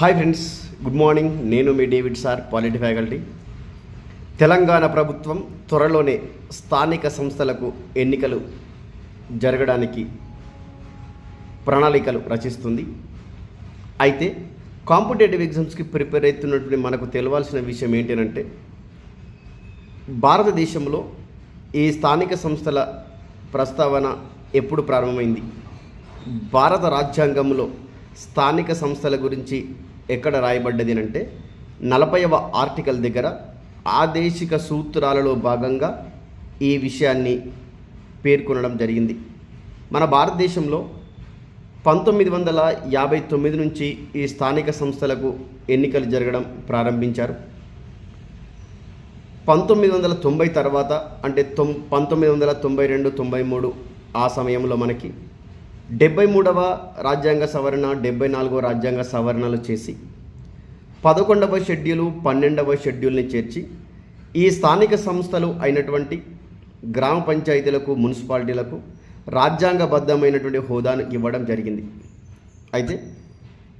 Hi friends good morning నేను మీ David sir polity faculty Telangana ప్రభుత్వం త్వరలోనే స్థానిక సంస్థలకు ఎన్నికలు జరగడానికి ప్రణాళికలు రచిస్తుంది. అయితే కాంపిటేటివ్ ఎగ్జామ్స్కి ప్రిపేర్ అవుతున్నటువంటి మనకు తెలవాల్సిన విషయం ఏంటంటే భారతదేశంలో ఈ స్థానిక సంస్థల ప్రస్తావన ఎప్పుడు ప్రారంభమైంది? భారత రాజ్యాంగంలో స్థానిక సంస్థల గురించి ఎక్కడ రాయబడ్డది అంటే నలభైవ ఆర్టికల్ దగ్గర ఆదేశిక సూత్రాలలో భాగంగా ఈ విషయాన్ని పేర్కొనడం జరిగింది. మన భారతదేశంలో పంతొమ్మిది వందల యాభై తొమ్మిది నుంచి ఈ స్థానిక సంస్థలకు ఎన్నికలు జరగడం ప్రారంభించారు. పంతొమ్మిది వందల తొంభై తర్వాత అంటే తొం పంతొమ్మిది వందల తొంభై రెండు తొంభై మూడు ఆ సమయంలో మనకి డెబ్బై మూడవ రాజ్యాంగ సవరణ డెబ్బై నాలుగవ రాజ్యాంగ సవరణలు చేసి పదకొండవ షెడ్యూలు పన్నెండవ షెడ్యూల్ని చేర్చి ఈ స్థానిక సంస్థలు అయినటువంటి గ్రామ పంచాయతీలకు మున్సిపాలిటీలకు రాజ్యాంగబద్ధమైనటువంటి హోదాను ఇవ్వడం జరిగింది. అయితే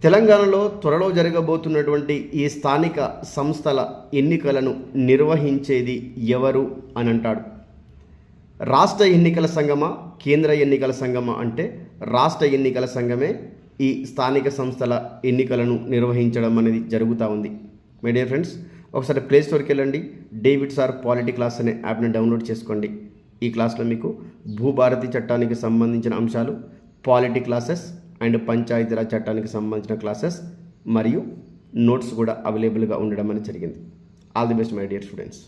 తెలంగాణలో త్వరలో జరగబోతున్నటువంటి ఈ స్థానిక సంస్థల ఎన్నికలను నిర్వహించేది ఎవరు అని అంటాడు. రాష్ట్ర ఎన్నికల సంఘమా? కేంద్ర ఎన్నికల సంఘం అంటే రాష్ట్ర ఎన్నికల సంఘమే ఈ స్థానిక సంస్థల ఎన్నికలను నిర్వహించడం అనేది జరుగుతూ ఉంది. మై డియర్ ఫ్రెండ్స్ ఒకసారి ప్లే స్టోర్కి వెళ్ళండి. డేవిడ్ సార్ పాలిటీ క్లాస్ అనే యాప్ని డౌన్లోడ్ చేసుకోండి. ఈ క్లాస్లో మీకు భూభారతి చట్టానికి సంబంధించిన అంశాలు పాలిటీ క్లాసెస్ అండ్ పంచాయతీరాజ్ చట్టానికి సంబంధించిన క్లాసెస్ మరియు నోట్స్ కూడా అవైలబుల్గా ఉండడం అనేది జరిగింది. All the best my dear students